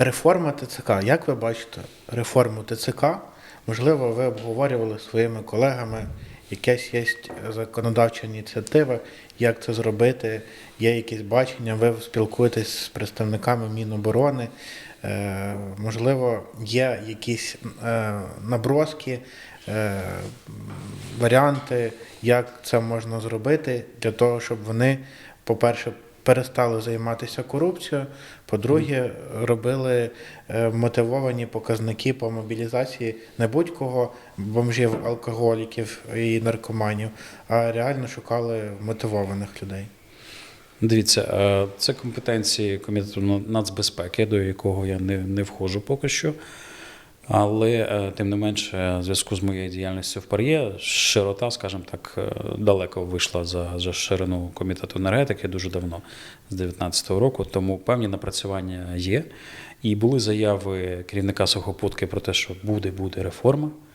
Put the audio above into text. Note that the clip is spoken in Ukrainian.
Реформа ТЦК. Як ви бачите реформу ТЦК? Можливо, ви обговорювали своїми колегами, якась є законодавча ініціатива, як це зробити, є якісь бачення, ви спілкуєтесь з представниками Міноборони. Е, можливо, є якісь е, наброски, е, варіанти, як це можна зробити для того, щоб вони, по-перше, перестали займатися корупцією. По-друге, робили е, мотивовані показники по мобілізації не будь-кого бомжів, алкоголіків і наркоманів, а реально шукали мотивованих людей. Дивіться, е, це компетенції комітету нацбезпеки, до якого я не, не входжу поки що. Але е, тим не менше, в зв'язку з моєю діяльністю в ПАРЄ, широта, скажімо так, е, далеко вийшла за, за ширину комітету енергетики дуже давно, з 2019 року. Тому певні напрацювання є. І були заяви керівника сухопутки про те, що буде, буде реформа.